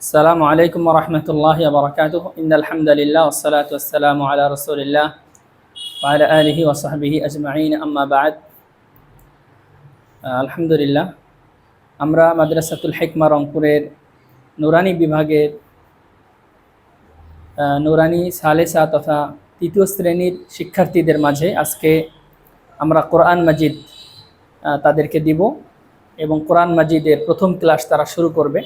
সালামু আলাইকুম রহমতুল্লাহ বরকাত ইন্দ আলহামদুলিল্লাহ ওসালাত আসসালামু আলা রসুলিল্লাহ আলা আলহি ওসাহাবিহি আজমাইন আম্মাবাদ আলহামদুলিল্লাহ আমরা মাদ্রাসাতুল হেকমা রংপুরের নুরানি বিভাগের নুরানি সালেসা তথা তৃতীয় শ্রেণির শিক্ষার্থীদের মাঝে আজকে আমরা কোরআন মাজিদ তাদেরকে দিব এবং কোরআন মাজিদের প্রথম ক্লাস তারা শুরু করবে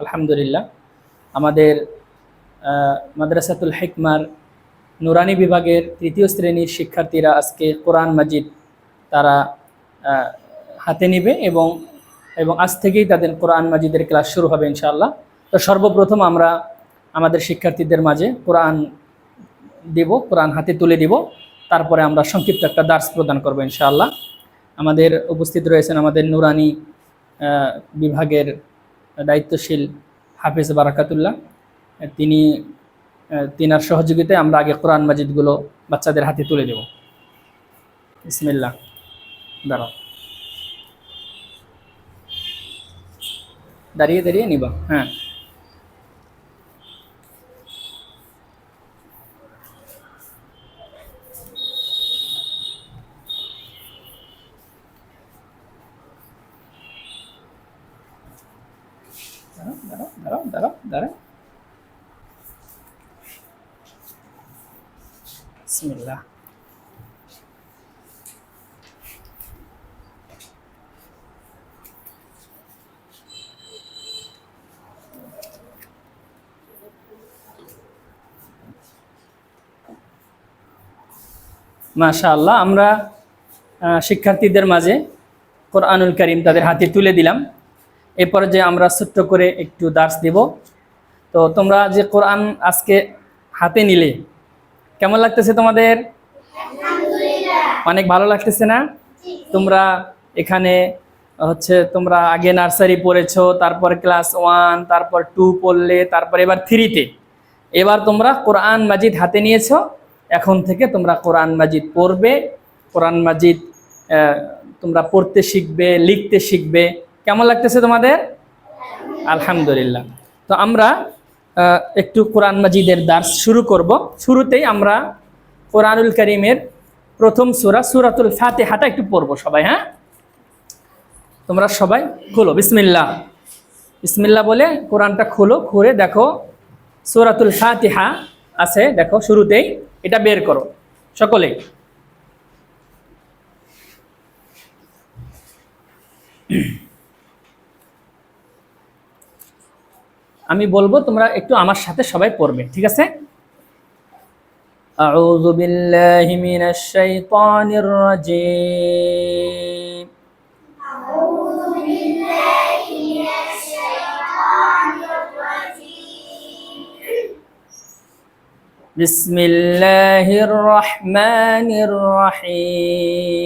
আলহামদুলিল্লাহ। আমাদের মাদ্রাসাতুল হেকমার নুরানি বিভাগের তৃতীয় শ্রেণির শিক্ষার্থীরা আজকে কোরআন মাজিদ তারা হাতে নেবে এবং এবং আজ থেকেই তাদের কোরআন মাজিদের ক্লাস শুরু হবে ইনশাআল্লাহ। তো সর্বপ্রথম আমরা আমাদের শিক্ষার্থীদের মাঝে কোরআন দেব, কোরআন হাতে তুলে দিব। তারপরে আমরা সংক্ষিপ্ত একটা দার্স প্রদান করব ইনশাআল্লাহ। আমাদের উপস্থিত রয়েছেন আমাদের নুরানি বিভাগের দায়িত্বশীল হাফিজ বারাকাতুল্লাহ। তিনি তিনার সহযোগিতায় আমরা আগে কোরআন মাজিদগুলো বাচ্চাদের হাতে তুলে দেব। ইসমিল্লা দাঁড়াও। দাঁড়িয়ে দাঁড়িয়ে নিবা। হ্যাঁ দাঁড়াও দাঁড়াও দাঁড়াও বিসমিল্লাহ। মাশাআল্লাহ, আমরা শিক্ষার্থীদের মাঝে কোরআনুল করিম তাদের হাতে তুলে দিলাম। এরপর যে আমরা ছোট্ট করে একটু দাস দেব। তো তোমরা যে কোরআন আজকে হাতে নিলে কেমন লাগতেছে তোমাদের? অনেক ভালো লাগতেছে না? তোমরা এখানে হচ্ছে তোমরা আগে নার্সারি পড়েছো তারপর ক্লাস ওয়ান তারপর টু পড়লে তারপর এবার থ্রিতে। এবার তোমরা কোরআন মাজিদ হাতে নিয়েছো এখন থেকে তোমরা কোরআন মাজিদ পড়বে। কোরআন মাজিদ তোমরা পড়তে শিখবে লিখতে শিখবে। কেমন লাগতেছে তোমাদের? আলহামদুলিল্লাহ। তো আমরা একটু কোরআন মাজিদের দার্স শুরু করব। শুরুতেই আমরা কোরআনুল করিমের প্রথম সূরা, সূরাতুল ফাতিহাটা একটু পড়ব সবাই হ্যাঁ? তোমরা সবাই খোলো, বিসমিল্লাহ। বিসমিল্লাহ বলে কোরআনটা খোলো, খুলে দেখো, সূরাতুল ফাতিহা আছে, দেখো শুরুতেই, এটা বের করো। সকলেই। আমি বলবো তোমরা একটু আমার সাথে সবাই পড়বে ঠিক আছে أعوذ بالله من الشيطان الرجيم بسم الله الرحمن الرحيم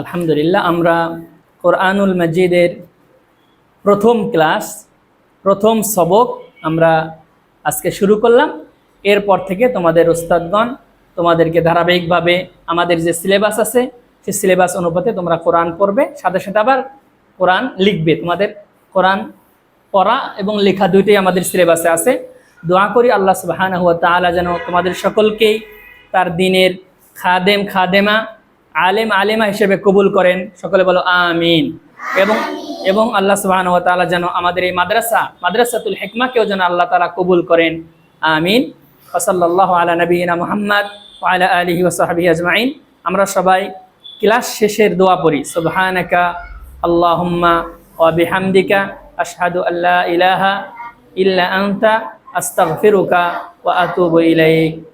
আলহামদুলিল্লাহ, আমরা কোরআনুল মজিদের প্রথম ক্লাস, প্রথম সবক আমরা আজকে শুরু করলাম। এরপর থেকে তোমাদের ওস্তাদগণ, তোমাদেরকে ধারাবাহিকভাবে আমাদের যে সিলেবাস আছে সেই সিলেবাস অনুপাতে তোমরা কোরআন পড়বে, সাথে সাথে আবার কোরআন লিখবে। তোমাদের কোরআন পড়া এবং লেখা দুইটাই আমাদের সিলেবাসে আছে। দোয়া করি আল্লাহ সুবাহানা হুয়া তাআলা যেন তোমাদের সকলকেই তার দিনের খাদেম খাদেমা, আলেম আলেমা হিসেবে কবুল করেন। সকলে বলো আমিন। এবং এবং আল্লাহ সুবহানাহু ওয়া তাআলা যেন আমাদের এই মাদ্রাসা, মাদ্রাসাতুল হিকমাকেও যেন আল্লাহ তাআলা কবুল করেন। আমিন। ওয়া সাল্লাল্লাহু আলা নবিয়িনা মুহাম্মদ আলা আলিহি ওয়া সাহবিহি আজমাইন। আমরা সবাই ক্লাস শেষের দোয়া পড়ি। সুবহানাকা আল্লাহুম্মা ওয়া বিহামদিকা আশহাদু আল্লা ইলাহা ইল্লা আনতা, আস্তাগফিরুকা ওয়া আতুবু ইলাইক।